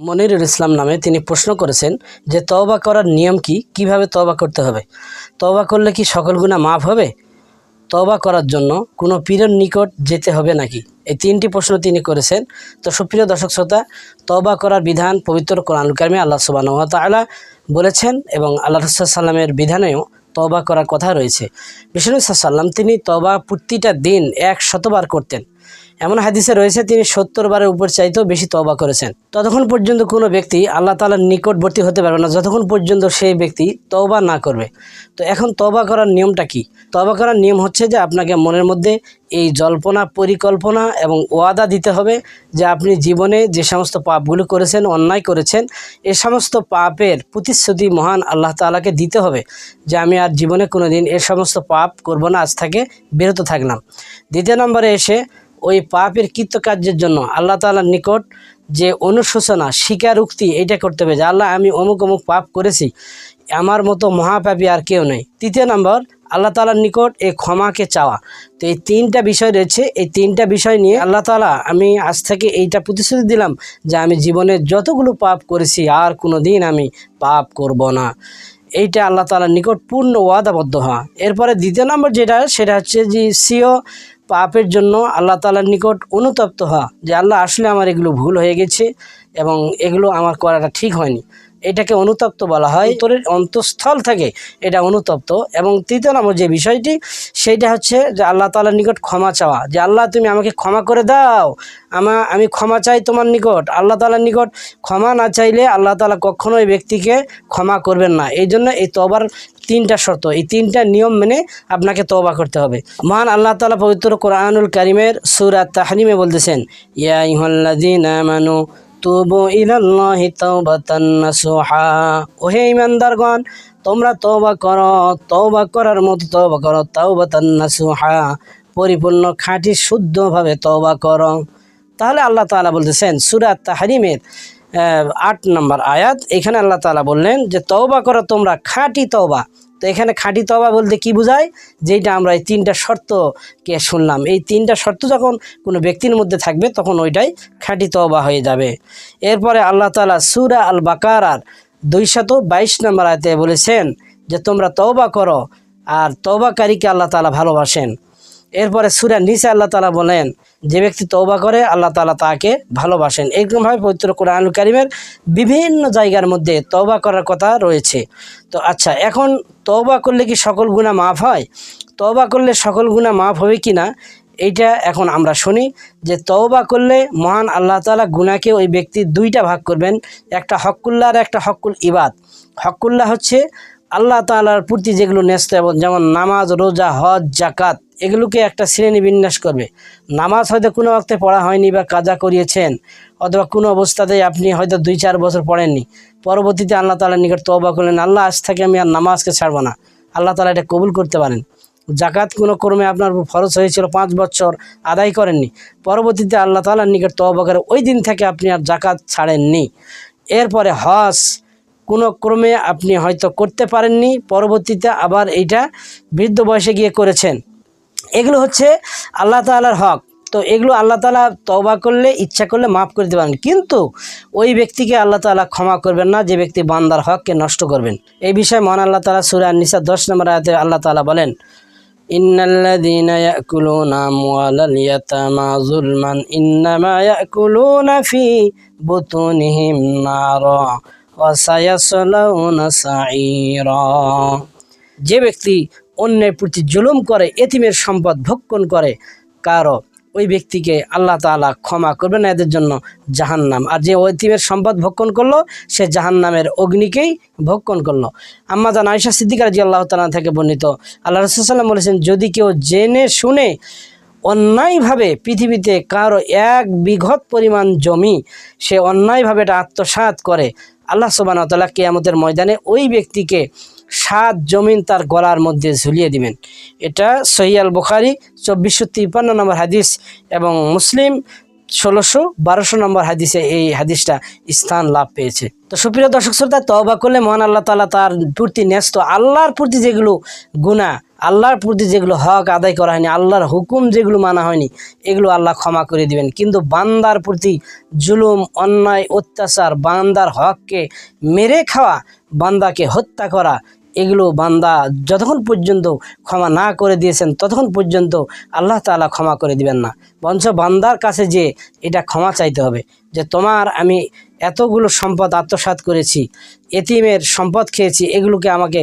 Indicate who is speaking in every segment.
Speaker 1: মনিরুল ইসলাম নামে তিনি প্রশ্ন করেছেন যে তওবা করার নিয়ম কি? কীভাবে তওবা করতে হবে? তওবা করলে কি সকল গুণা মাফ হবে? তওবা করার জন্য কোনো পীরের নিকট যেতে হবে নাকি? এই তিনটি প্রশ্ন তিনি করেছেন। তো সুপ্রিয় দর্শক শ্রোতা, তওবা করার বিধান পবিত্র কোরআনুল কারিমে আল্লাহ সুবাহ তাআলা বলেছেন এবং আল্লাহ সাল্লামের বিধানেও তওবা করার কথা রয়েছে। বিষ্ণু সাল্লাম তিনি তওবা প্রতিটা দিন এক শতবার করতেন। এমন হাদিসে রয়েছে, তিনি সত্তর বারের উপর চাইতেও বেশি তওবা করেছেন। ততক্ষণ পর্যন্ত কোনো ব্যক্তি আল্লাহ তালার নিকটবর্তী হতে পারবে না, যতক্ষণ পর্যন্ত সেই ব্যক্তি তওবা না করবে। তো এখন তবা করার নিয়মটা কি? তবা করার নিয়ম হচ্ছে যে আপনাকে মনের মধ্যে এই জল্পনা, পরিকল্পনা এবং ওয়াদা দিতে হবে যে আপনি জীবনে যে সমস্ত পাপগুলো করেছেন, অন্যায় করেছেন, এ সমস্ত পাপের প্রতিশ্রুতি মহান আল্লাহ তাআলাকে দিতে হবে যে আমি আর জীবনে কোনো দিন এ সমস্ত পাপ করব না, আজ থেকে বিরত থাকলাম। দ্বিতীয় নম্বরে এসে ওই পাপের কৃতকার্যের জন্য আল্লাহ তাআলার নিকট যে অনুশোচনা, স্বীকারোক্তি এটা করতে হবে যে আল্লাহ আমি অমুক অমুক পাপ করেছি, আমার মতো মহাপাপী আর কেউ নেই। তৃতীয় নম্বর, আল্লাহ তালার নিকট এই ক্ষমাকে চাওয়া। তো এই তিনটা বিষয় রয়েছে। এই তিনটা বিষয় নিয়ে আল্লাহ তালা আমি আজ থেকে এইটা প্রতিশ্রুতি দিলাম যে আমি জীবনে যতগুলো পাপ করেছি, আর কোনো দিন আমি পাপ করব না। এইটা আল্লাহ তালার নিকট পূর্ণ ওয়াদাবদ্ধ হওয়া। এরপরে দ্বিতীয় নম্বর যেটা, সেটা হচ্ছে যে সিও পাপের জন্য আল্লাহ তালার নিকট অনুতপ্ত হওয়া যে আল্লাহ আসলে আমার এগুলো ভুল হয়ে গেছে এবং এগুলো আমার করাটা ঠিক হয়নি। এটাকে অনুতপ্ত বলা হয়। তোরের অন্তঃস্থল থেকে এটা অনুতপ্ত। এবং তৃতীয় নম্বর যে বিষয়টি সেইটা হচ্ছে যে আল্লাহ তালার নিকট ক্ষমা চাওয়া। যে আল্লাহ তুমি আমাকে ক্ষমা করে দাও। আমা আমি ক্ষমা চাই তোমার নিকট। আল্লাহ তালার নিকট ক্ষমা না চাইলে আল্লাহ তালা কখনো এই ব্যক্তিকে ক্ষমা করবেন না। এই জন্য এই তবার তিনটা শর্ত। এই তিনটা নিয়ম মেনে আপনাকে তওবা করতে হবে। মহান আল্লাহ তালা পবিত্র কোরআনুল কারিমের সুরাত তাহরিমে বলতেছেন ইয়া ইহল্লাদিন আমানু তুবু ইলাল্লাহি তাওবাতান নাসুহা। ওহে ইমানদারগণ তোমরা তওবা করো, তওবা করার মতো তওবা করো, তাওবাতান নাসুহা। পরিপূর্ণ খাঁটি শুদ্ধভাবে তওবা করো। তাহলে আল্লাহ তাআলা বলতেছেন, সূরা তাহরিমের আট নম্বর আয়াত। এখানে আল্লাহ তাআলা বললেন যে, তওবা করো, তোমরা খাঁটি তওবা। তো এখানে খাঁটি তওবা বলতে কি বোঝায়? যেটা আমরা এই তিনটা শর্তকে শুনলাম। এই তিনটা শর্ত যখন কোনো ব্যক্তির মধ্যে থাকবে, তখন ওইটাই খাঁটি তওবা হয়ে যাবে। এরপরে আল্লাহ তাআলা সূরা আল বাকারার দুইশত বাইশ নম্বর আয়তে বলেছেন যে, তোমরা তওবা করো, আর তওবাকারীকে আল্লাহ তালা ভালোবাসেন। এরপরে সুরা নিচে আল্লাহ তালা বলেন, যে ব্যক্তি তওবা করে, আল্লাহ তালা তাকে ভালোবাসেন। এইরকমভাবে পবিত্র কোরআন কারিমের বিভিন্ন জায়গার মধ্যে তৌবা করার কথা রয়েছে। তো আচ্ছা এখন তওবা করলে কি সকল গুণা মাফ হয়? তৌবা করলে সকল গুণা মাফ হবে কি না? এইটা এখন আমরা শুনি যে তওবা করলে মহান আল্লাহ তালা গুনাকে ওই ব্যক্তি দুইটা ভাগ করবেন, একটা হকুল্লাহ আর একটা হকুল ইবাদ। হকুল্লাহ হচ্ছে আল্লাহ তাআলার প্রতি যেগুলো ন্যস্ত, যেমন নামাজ, রোজা, হজ জাকাত এগুলোকে একটা শ্রেণি বিন্যাস করবে। নামাজ হয়তো কোনো ওয়াক্তে পড়া হয়নি বা কাজা করিয়েছেন, অথবা কোনো অবস্থাতেই আপনি হয়তো দুই চার বছর পড়েননি। পরবর্তীতে আল্লাহ তালার নিকট তওবা করলেন, আল্লাহ, আজ থেকে আমি আর নামাজকে ছাড়বো না। আল্লাহ তালা এটা কবুল করতে পারেন। জাকাত কোনো ক্রমে আপনার ফরজ হয়েছিল পাঁচ বছর, আদায় করেননি। পরবর্তীতে আল্লাহ তালার নিকট তওবা করে ওই দিন থেকে আপনি আর জাকাত ছাড়েননি। এরপরে হস কোনো ক্রমে আপনি হয়তো করতে পারেননি, পরবর্তীতে আবার এইটা বৃদ্ধ বয়সে গিয়ে করেছেন। এগুলো হচ্ছে আল্লাহ তাআলার হক। তো এগুলো আল্লাহ তালা তওবা করলে, ইচ্ছা করলে মাফ করে পারেন কিন্তু ওই ব্যক্তিকে আল্লাহ তাআলা ক্ষমা করবেন না, যে ব্যক্তি বান্দার হককে নষ্ট করবেন। এই বিষয়ে মহান আল্লাহ তাআলা সূরা নিসা দশ নম্বর আয়াতে আল্লাহ তাআলা বলেন যে ব্যক্তি অন্যের প্রতি জুলুম করে, এতিমের সম্পদ ভক্ষণ করে, কারও ওই ব্যক্তিকে আল্লাহ তাআলা ক্ষমা করবে না, এদের জন্য জাহান্নাম। আর যে এতিমের সম্পদ ভক্ষণ করল, সে জাহান্নামের অগ্নিকেই ভক্ষণ করল। আম্মা জান আয়সা সিদ্দিকার জি আল্লাহ তালা থেকে বর্ণিত, আল্লাহ রসুল্লাম বলেছেন, যদি কেউ জেনে শুনে অন্যায়ভাবে পৃথিবীতে কারও এক বিঘত পরিমাণ জমি, সে অন্যায়ভাবে এটা আত্মসাৎ করে, আল্লাহ সুবাহ তালা কেয়ামতের ময়দানে ওই ব্যক্তিকে সাত জমিন তার গলার মধ্যে ঝুলিয়ে দিবেন। এটা সহিয়াল বুখারি চব্বিশশো তিপ্পান্ন নম্বর হাদিস এবং মুসলিম, ষোলোশো বারোশো নম্বর হাদিসে এই হাদিসটা স্থান লাভ পেয়েছে। তো সুপ্রিয় দর্শক শ্রোতা, তওবা করলে মহান আল্লাহ তালা তার প্রতি ন্যস্ত, আল্লাহর প্রতি যেগুলো গুণা আল্লাহর প্রতি যেগুলো হক আদায় করা হয়নি, আল্লাহর হুকুম যেগুলো মানা হয়নি, এগুলো আল্লাহ ক্ষমা করে দিবেন। কিন্তু বান্দার প্রতি জুলুম, অন্যায়, অত্যাচার, বান্দার হককে মেরে খাওয়া, বান্দাকে হত্যা করা এগুলো বান্দা যতক্ষণ পর্যন্ত ক্ষমা না করে দিয়েছেন, ততক্ষণ পর্যন্ত আল্লাহ তালা ক্ষমা করে দিবেন না। বঞ্চ বান্দার কাছে যে এটা ক্ষমা চাইতে হবে, যে তোমার আমি এতগুলো সম্পদ আত্মসাৎ করেছি, এতিমের সম্পদ খেয়েছি, এগুলোকে আমাকে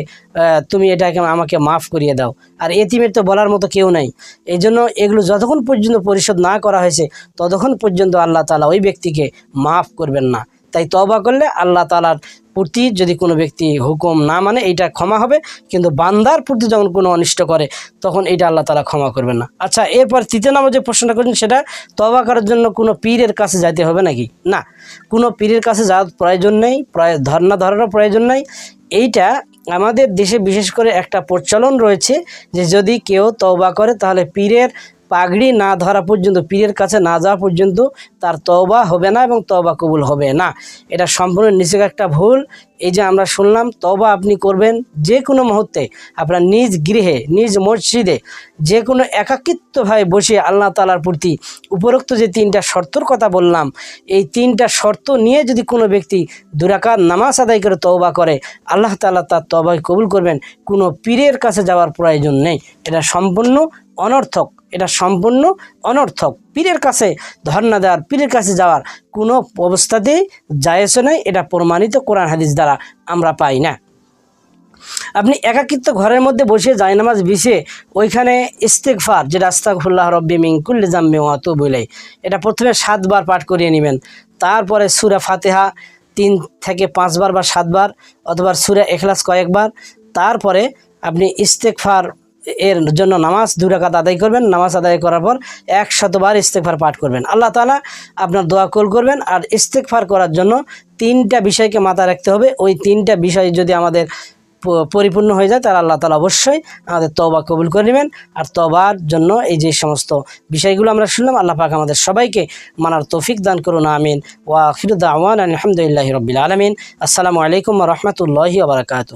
Speaker 1: তুমি এটাকে আমাকে মাফ করিয়ে দাও। আর এতিমের তো বলার মতো কেউ নাই। এই জন্য এগুলো যতক্ষণ পর্যন্ত পরিশোধ না করা হয়েছে, ততক্ষণ পর্যন্ত আল্লাহ তালা ওই ব্যক্তিকে মাফ করবেন না। তাই তবা করলে আল্লাহ তালার প্রতি যদি কোনো ব্যক্তি হুকুম না মানে এইটা ক্ষমা হবে, কিন্তু বান্দার প্রতি যখন কোনো অনিষ্ট করে, তখন এইটা আল্লাহ তালা ক্ষমা করবেন না। আচ্ছা এরপর তৃতীয় নম্বর যে প্রশ্নটা করেছেন সেটা তবা করার জন্য কোনো পীরের কাছে যাইতে হবে নাকি? না, কোনো পীরের কাছে যাওয়ার প্রয়োজন নেই ধর্না ধরারও প্রয়োজন নেই। এইটা আমাদের দেশে বিশেষ করে একটা প্রচলন রয়েছে যে যদি কেউ তওবা করে, তাহলে পীরের পাগড়ি না ধরা পর্যন্ত, পীরের কাছে না যাওয়া পর্যন্ত তার তওবা হবে না এবং তওবা কবুল হবে না। এটা সম্পূর্ণ নিচে একটা ভুল। এই যে আমরা শুনলাম তবা আপনি করবেন যে কোনো মুহূর্তে, আপনার নিজ গৃহে, নিজ মসজিদে যে কোনো একাকিত্বভাবে বসে আল্লাহ তালার প্রতি উপরোক্ত যে তিনটা শর্তর কথা বললাম, এই তিনটা শর্ত নিয়ে যদি কোনো ব্যক্তি দুরাকাত নামাজ আদায় করে তওবা করে, আল্লাহ তালা তার তবাই কবুল করবেন। কোনো পীরের কাছে যাওয়ার প্রয়োজন নেই। এটা সম্পূর্ণ অনর্থক। এটা সম্পূর্ণ অনর্থক। পীরের কাছে ধর্ণা দেওয়ার, পীরের কাছে যাওয়ার কোনো অবস্থাতেই জায়েজ নয়, এটা প্রমাণিত কোরআন হাদিস দ্বারা আমরা পাই না। আপনি একাকিত্ব ঘরের মধ্যে বসে জায়নামাজ বিছে ওইখানে ইস্তেকফার যে রাস্তাকুল্লাহ রব্বি মিঙ্কুল্লি জাম্মে ওয়াতু বলে এটা প্রথমে সাতবার পাঠ করিয়ে নেবেন। তারপরে সুরা ফাতেহা তিন থেকে পাঁচবার বা সাতবার, অথবা সুরা এখলাস কয়েকবার। তারপরে আপনি ইস্তেকফার এর জন্য নামাজ দু রাকাত আদায় করবেন। নামাজ আদায় করার পর একশতবার ইস্তেকফার পাঠ করবেন। আল্লাহ তালা আপনার দোয়া কল করবেন আর ইস্তেকফার করার জন্য তিনটা বিষয়কে মাথায় রাখতে হবে। ওই তিনটা বিষয় যদি আমাদের পরিপূর্ণ হয়ে যায়, তাহলে আল্লাহ তালা অবশ্যই আমাদের তবা কবুল করে নেবেন। আর তবার জন্য এই যে সমস্ত বিষয়গুলো আমরা শুনলাম, আল্লাহ পাক আমাদের সবাইকে মানার তৌফিক দান করুন, আমিন। ওয়া খিরুদ্দা আওয়ান আলহামদুলিল্লাহ রবিল আলমিন। আসসালামু আলাইকুম রহমতুল্লাহি আবরকাতু